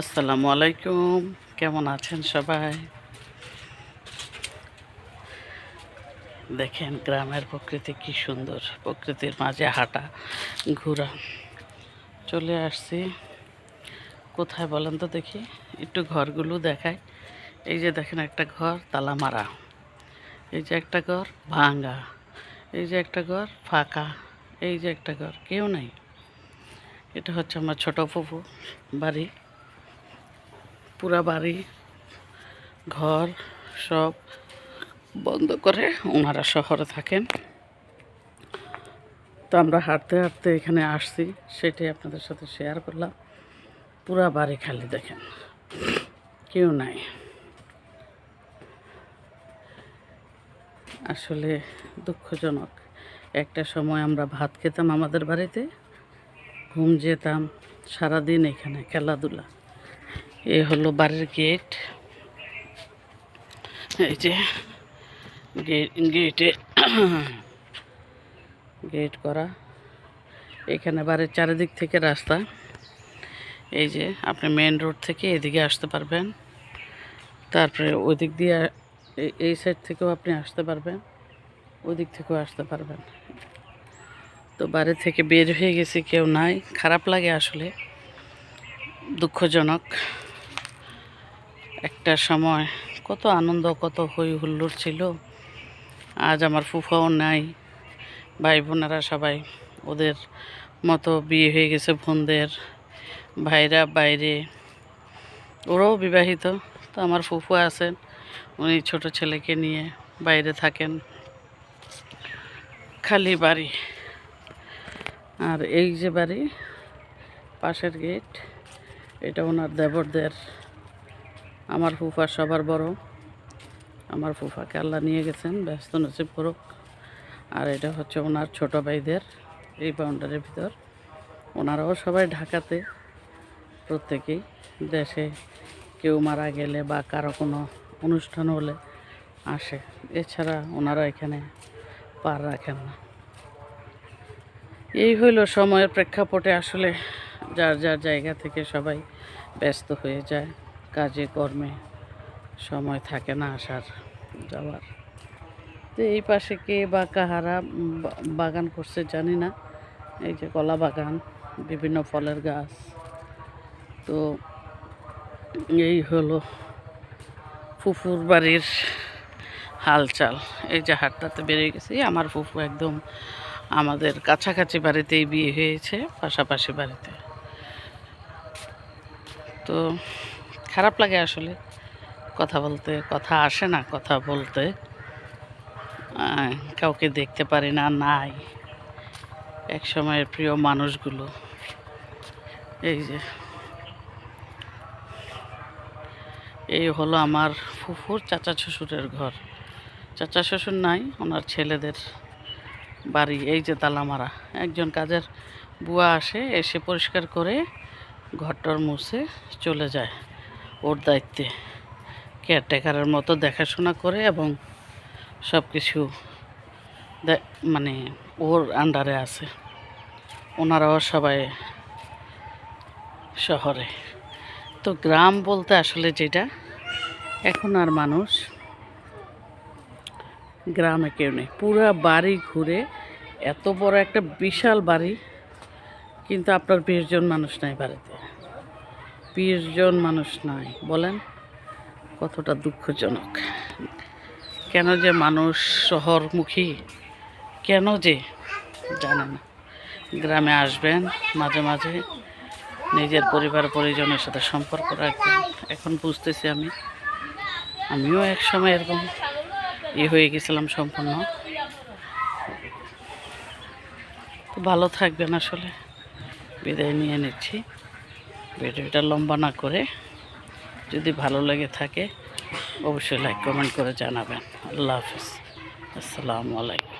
আসসালামু আলাইকুম। কেমন আছেন সবাই? দেখেন গ্রামের প্রকৃতি কি সুন্দর। প্রকৃতির মাঝে হাঁটা, ঘোরা। চলে আসছি। কোথায় বলেন তো দেখি? একটু ঘরগুলো দেখায় এই যে দেখেন একটা ঘর তালা মারা এই যে একটা ঘর, ভাঙ্গা। এই যে একটা ঘর, ফাঁকা। এই যে একটা ঘর, কেউ নাই। এটা হচ্ছে আমার ছোট ফুফু বাড়ি। পুরা বাড়ি, ঘর সব বন্ধ করে ওনারা শহরে থাকেন। তো আমরা হাঁটতে হাঁটতে এখানে আসছি, সেটাই আপনাদের সাথে শেয়ার করলাম। পুরা বাড়ি খালি দেখেন, কেউ নাই। আসলে দুঃখজনক, একটা সময় আমরা ভাত খেতাম আমাদের বাড়িতে ঘুম যেতাম সারাদিন এখানে খেলাধুলা। এ হলো বাড়ির গেট। এই যে গেট গেটে করা। এখানে বাড়ির চারিদিক থেকে রাস্তা। এই যে আপনি মেন রোড থেকে এদিকে আসতে পারবেন। তারপরে ওদিক দিয়ে এই- এই সাইড থেকেও আপনি আসতে পারবেন। ওদিক থেকেও আসতে পারবেন। তো বাড়ি থেকে বের হয়ে গেছে, কেউ নাই। খারাপ লাগে আসলে, দুঃখজনক। একটা সময় কত আনন্দ, কত হই হুল্লোড় ছিল। আজ আমার ফুফাও নাই ভাই বোনেরা সবাই ওদের মতো বিয়ে হয়ে গেছে, বোনদের ভাইরা বাইরে। ওরাও বিবাহিত, তো আমার ফুফু আছেন, উনি ছোট ছেলেকে নিয়ে বাইরে থাকেন। খালি বাড়ি। আর এই যে বাড়ি, পাশের গেট, এটা ওনার দেবরদের, আমার ফুফা সবার বড়। আমার ফুফাকে আল্লাহ নিয়ে গেছেন, ব্যস্ত নসিব করুক। আর এটা হচ্ছে ওনার ছোট ভাইদের, এই বাউন্ডারির ভিতর। ওনারাও সবাই ঢাকাতে, প্রত্যেকেই দেশে কেউ মারা গেলে বা কারও কোনো অনুষ্ঠান হলে আসে। এছাড়া ওনারা এখানে পার রাখেন না। এই হইল সময়ের প্রেক্ষাপটে আসলে যার যার জায়গা থেকে সবাই ব্যস্ত হয়ে যায়, কাজে, কর্মে সময় থাকে না আসার, যাওয়ার। তো এই পাশে কে বা কাহারা বাগান করছে জানি না, এই যে কলা বাগান, বিভিন্ন ফলের গাছ। তো এই হলো ফুফুর বাড়ির হালচাল। এই যে হাটটাতে বেরিয়ে গেছি, আমার ফুফু একদম আমাদের কাছাকাছি বাড়িতেই বিয়ে হয়েছে, পাশাপাশি বাড়িতে। তো খারাপ লাগে আসলে। কথা বলতে, কথা আসে না, কথা বলতে। কাউকে দেখতে পারি না, নাই। এক সময়ের প্রিয় মানুষগুলো। এই যে। এই হলো আমার ফুফুর চাচা শ্বশুরের ঘর। চাচা শ্বশুর নাই, ওনার ছেলেদের বাড়ি, এই যে তালামারা। একজন কাজের বুয়া আসে, এসে পরিষ্কার করে ঘরটর মুছে চলে যায় ওর দায়িত্বে। কেয়ারটেকারের মতো দেখাশোনা করে এবং সব কিছু মানে ওর আন্ডারে আছে। ওনারাও সবাই শহরে। তো গ্রাম বলতে আসলে যেটা, এখন আর মানুষ গ্রামে কেউ নেই। পুরা বাড়ি ঘুরে এত বড় একটা বিশাল বাড়ি, কিন্তু আপনার বিশ জন মানুষ নাই বাড়িতে। বিশ জন মানুষ নাই, বলেন? কতটা দুঃখজনক। কেন যে মানুষ শহরমুখী, কেন যে, জানে না। গ্রামে আসবেন, মাঝে মাঝে নিজের পরিবার পরিজনের সাথে সম্পর্ক রাখবেন। এখন বুঝতেছি আমি, আমিও এক সময় এরকম ইয়ে হয়ে গেছিলাম সম্পূর্ণ তো ভালো থাকবেন আসলে। বিদায় নিয়ে নিচ্ছি। ভিডিওটা লম্বা না করে। যদি ভালো লেগে থাকে, অবশ্যই লাইক কমেন্ট করে জানাবেন। আল্লাহ হাফিজ। আসসালামু আলাইকুম।